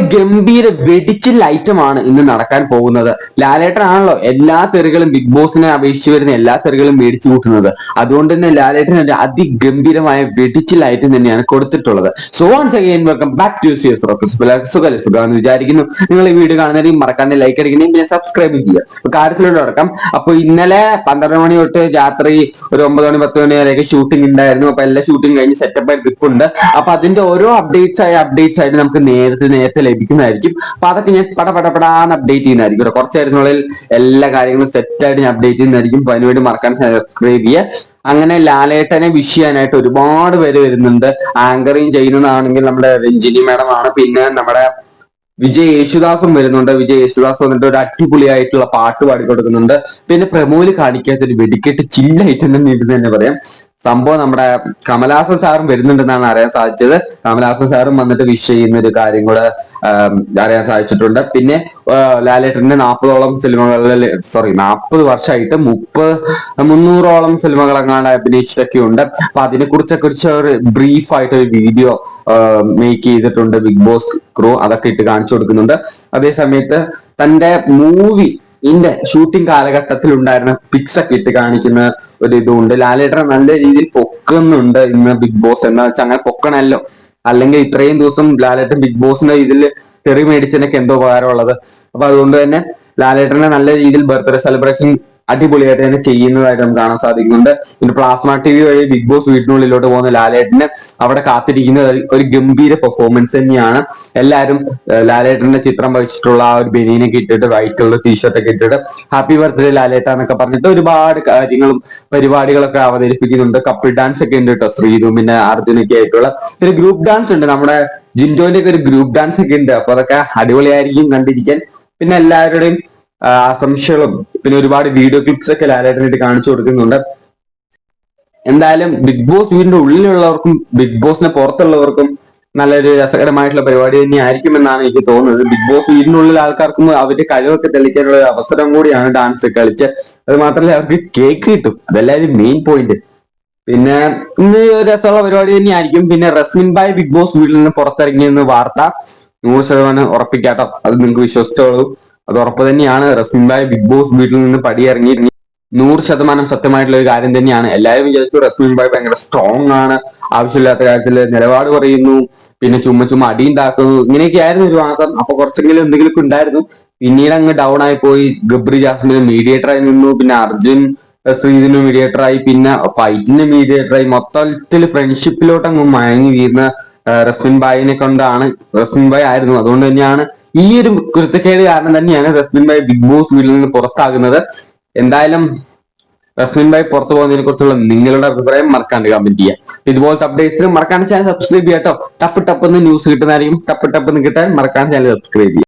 ഒരു ഗംഭീര വെടിച്ചിൽ ഐറ്റമാണ് ഇന്ന് നടക്കാൻ പോകുന്നത്. ലാലേട്ടനാണല്ലോ എല്ലാ തെറികളും ബിഗ് ബോസിനെ അപേക്ഷിച്ച് വരുന്ന എല്ലാ തെറികളും മേടിച്ചു കൂട്ടുന്നത്. അതുകൊണ്ട് തന്നെ ലാലേട്ടൻ ഒരു അതിഗംഭീരമായ വെടിച്ചിൽ ഐറ്റം തന്നെയാണ് കൊടുത്തിട്ടുള്ളത്. So once again welcome back to സുഖമെന്ന് വിചാരിക്കുന്നു. നിങ്ങൾ ഈ വീഡിയോ കാണുന്നതിന് മറക്കാതെ ലൈക്ക് അടിക്കണേയും പിന്നെ സബ്സ്ക്രൈബ് ചെയ്യുക. കാര്യത്തിലൂടെ തുടക്കം അപ്പൊ ഇന്നലെ പന്ത്രണ്ട് മണി തൊട്ട് രാത്രി ഒരു ഒമ്പത് മണി പത്ത് മണി വരെയൊക്കെ ഷൂട്ടിംഗ് ഉണ്ടായിരുന്നു. അപ്പൊ എല്ലാ ഷൂട്ടിംഗ് കഴിഞ്ഞ് സെറ്റപ്പ് ആയിട്ട് നിൽപ്പുണ്ട്. അപ്പൊ അതിന്റെ ഓരോ അപ്ഡേറ്റ്സ് ആയ അപ്ഡേറ്റ്സ് ആയിട്ട് നമുക്ക് നേരത്തെ നേരത്തെ ലഭിക്കുന്നതായിരിക്കും. അപ്പൊ അതൊക്കെ ഞാൻ പട പട പടാന്ന് അപ്ഡേറ്റ് ചെയ്യുന്നതായിരിക്കും കേട്ടോ. കുറച്ച് നേരത്തിനുള്ളിൽ എല്ലാ കാര്യങ്ങളും സെറ്റായിട്ട് ഞാൻ അപ്ഡേറ്റ് ചെയ്യുന്നതായിരിക്കും. അപ്പൊ അതിനുവേണ്ടി മറക്കാൻ സബ്സ്ക്രൈബ് ചെയ്യുക. അങ്ങനെ ലാലേട്ടനെ വിഷ് ചെയ്യാനായിട്ട് ഒരുപാട് പേര് വരുന്നുണ്ട്. ആങ്കറിങ് ചെയ്യുന്നതാണെങ്കിൽ നമ്മുടെ രഞ്ജിനി മാഡം ആണ്. പിന്നെ നമ്മുടെ വിജയ് യേശുദാസും വരുന്നുണ്ട്. വിജയ് യേശുദാസ് വന്നിട്ട് ഒരു അടിപൊളിയായിട്ടുള്ള പാട്ട് പാടി കൊടുക്കുന്നുണ്ട് പിന്നെ പ്രമോൽ കാണിക്കാത്തൊരു വെടിക്കെട്ട് ചില്ലായിട്ട് തന്നെ നീട്ടുന്നതന്നെ തന്നെ പറയാം. സംഭവം നമ്മുടെ കമലാസൻ സാറും വരുന്നുണ്ടെന്നാണ് അറിയാൻ സാധിച്ചത്. കമലാസൻ സാറും വന്നിട്ട് വിഷ് ചെയ്യുന്ന ഒരു കാര്യം കൂടെ അറിയാൻ സാധിച്ചിട്ടുണ്ട്. പിന്നെ ലാലേട്ടന്റെ നാൽപ്പതോളം സിനിമകളിൽ സോറി നാൽപ്പത് വർഷമായിട്ട് മുപ്പത് മുന്നൂറോളം സിനിമകൾ അങ്ങാണ്ട് അഭിനയിച്ചിട്ടൊക്കെ ഉണ്ട് അപ്പൊ അതിനെ കുറിച്ചൊക്കെ കുറിച്ച് ഒരു ബ്രീഫ് ആയിട്ട് ഒരു വീഡിയോ മേക്ക് ചെയ്തിട്ടുണ്ട് ബിഗ് ബോസ് ക്രൂ അതൊക്കെ ഇട്ട് കാണിച്ചു കൊടുക്കുന്നുണ്ട്. അതേ സമയത്ത് തന്റെ മൂവി ഇന്റെ ഷൂട്ടിംഗ് കാലഘട്ടത്തിൽ ഉണ്ടായിരുന്ന പിക്സ് ഒക്കെ ഇട്ട് കാണിക്കുന്ന ഒരു ഇതുണ്ട് ലാലേട്ടൻ നല്ല രീതിയിൽ പൊക്കുന്നുണ്ട് ഇന്ന് ബിഗ് ബോസ് എന്ന് വെച്ചാൽ അങ്ങനെ പൊക്കണല്ലോ. അല്ലെങ്കിൽ ഇത്രയും ദിവസം ലാലേട്ടൻ ബിഗ് ബോസിന്റെ ഇതിൽ തെറി മേടിച്ചതിനൊക്കെ എന്തോ ഉപകാരമുള്ളത്. അപ്പൊ അതുകൊണ്ട് തന്നെ ലാലേട്ടനെ നല്ല രീതിയിൽ ബർത്ത്ഡേ സെലിബ്രേഷൻ അടിപൊളിയായിട്ട് തന്നെ ചെയ്യുന്നതായിട്ട് നമുക്ക് കാണാൻ സാധിക്കുന്നുണ്ട്. പിന്നെ പ്ലാസ്മ ടി വി വഴി ബിഗ് ബോസ് വീട്ടിനുള്ളിലോട്ട് പോകുന്ന ലാലേട്ടന് അവിടെ കാത്തിരിക്കുന്നത് ഒരു- ഗംഭീര പെർഫോമൻസ് തന്നെയാണ്. എല്ലാവരും ലാലേട്ടന്റെ ചിത്രം വഹിച്ചിട്ടുള്ള ആ ഒരു ബെനീനൊക്കെ ഇട്ടിട്ട് വൈറ്റ് കളർ ടീഷർട്ട് ഒക്കെ ഇട്ടിട്ട് ഹാപ്പി ബർത്ത്ഡേ ലാലേട്ട എന്നൊക്കെ പറഞ്ഞിട്ട് ഒരുപാട് കാര്യങ്ങളും പരിപാടികളൊക്കെ അവതരിപ്പിക്കുന്നുണ്ട്. കപ്പിൾ ഡാൻസ് ഒക്കെ ഉണ്ട് കേട്ടോ ശ്രീതു പിന്നെ അർജുനൊക്കെ ആയിട്ടുള്ള ഒരു ഗ്രൂപ്പ് ഡാൻസ് ഉണ്ട്. നമ്മുടെ ജിൻഡോന്റെ ഒക്കെ ഒരു ഗ്രൂപ്പ് ഡാൻസ് ഒക്കെ ഉണ്ട്. അപ്പൊ അതൊക്കെ അടിപൊളിയായിരിക്കും കണ്ടിരിക്കാൻ. പിന്നെ എല്ലാവരുടെയും ആശംസകളും. പിന്നെ ഒരുപാട് വീഡിയോ ക്ലിപ്സ് ഒക്കെ ലാലേട്ടനായിട്ട് കാണിച്ചു കൊടുക്കുന്നുണ്ട്. എന്തായാലും ബിഗ് ബോസ് വീടിന്റെ ഉള്ളിലുള്ളവർക്കും ബിഗ് ബോസിന് പുറത്തുള്ളവർക്കും നല്ലൊരു രസകരമായിട്ടുള്ള പരിപാടി തന്നെ ആയിരിക്കും എന്നാണ് എനിക്ക് തോന്നുന്നത്. ബിഗ് ബോസ് വീടിനുള്ളിൽ ആൾക്കാർക്കും അവരുടെ കഴിവൊക്കെ തെളിയിക്കാനുള്ള ഒരു അവസരം കൂടിയാണ് ഡാൻസ് കളിച്ച്. അത് മാത്രമല്ല അവർക്ക് കേക്ക് കിട്ടും. അതെല്ലാവരും മെയിൻ പോയിന്റ് പിന്നെ ഇന്ന് രസമുള്ള പരിപാടി തന്നെ ആയിരിക്കും പിന്നെ റസ്മിൻ ബായ് ബിഗ് ബോസ് വീട്ടിൽ നിന്ന് പുറത്തിറങ്ങിയെന്ന് വാർത്ത. നൂറ് ശതമാനം ഉറപ്പിക്കാട്ടോ. അത് നിങ്ങൾക്ക് വിശ്വസിച്ചോളൂ. അത് ഉറപ്പ് തന്നെയാണ്. റസ്മിൻബായ് ബിഗ് ബോസ് വീട്ടിൽ നിന്ന് പടിയിറങ്ങി നൂറ് ശതമാനം സത്യമായിട്ടുള്ള ഒരു കാര്യം തന്നെയാണ്. എല്ലാവരും വിചാരിച്ചു റസ്മിൻബായ് ഭയങ്കര സ്ട്രോങ് ആണ്. ആവശ്യമില്ലാത്ത കാര്യത്തിൽ നിലപാട് പറയുന്നു. പിന്നെ ചുമ്മാ ചുമ്മാ അടി ഉണ്ടാക്കുന്നു. ഇങ്ങനെയൊക്കെ ആയിരുന്നു ഒരു മാസം. അപ്പൊ കുറച്ചെങ്കിലും എന്തെങ്കിലുമൊക്കെ ഉണ്ടായിരുന്നു. പിന്നീട് അങ്ങ് ഡൗൺ ആയി പോയി. ഗബ്രി ജാസ്മിന് മീഡിയേറ്ററായി നിന്നു. പിന്നെ അർജുൻ ശ്രീതിന് മീഡിയേറ്ററായി പിന്നെ ഫൈറ്റിന് മീഡിയേറ്റർ ആയി. മൊത്തത്തിൽ ഫ്രണ്ട്ഷിപ്പിലോട്ട് അങ്ങ് മയങ്ങി വീഴുന്ന റസ്മിൻ ബായിനെ കൊണ്ടാണ് റസ്മിൻ ബായ് ആയിരുന്നു. അതുകൊണ്ട് തന്നെയാണ് ഈ ഒരു കുരുത്തക്കേട് കാരണം തന്നെയാണ് റസ്മിൻ ഭായ് ബിഗ് ബോസ് വീട്ടിൽ നിന്ന് പുറത്താകുന്നത്. എന്തായാലും റസ്മിൻ ഭായ് പുറത്തു പോകുന്നതിനെ കുറിച്ചുള്ള നിങ്ങളുടെ അഭിപ്രായം മറക്കാണ്ട് കമന്റ് ചെയ്യാം. ഇതുപോലത്തെ അപ്ഡേറ്റ്സിന് മറക്കാണ്ട് ചാനൽ സബ്സ്ക്രൈബ് ചെയ്യാം കേട്ടോ. ടപ്പ് ടപ്പ് എന്ന് ന്യൂസ് കിട്ടുന്നതായിരിക്കും. ടപ്പ് ടപ്പ് കിട്ടാൻ മറക്കാണ്ട് ചാനൽ സബ്സ്ക്രൈബ് ചെയ്യാം.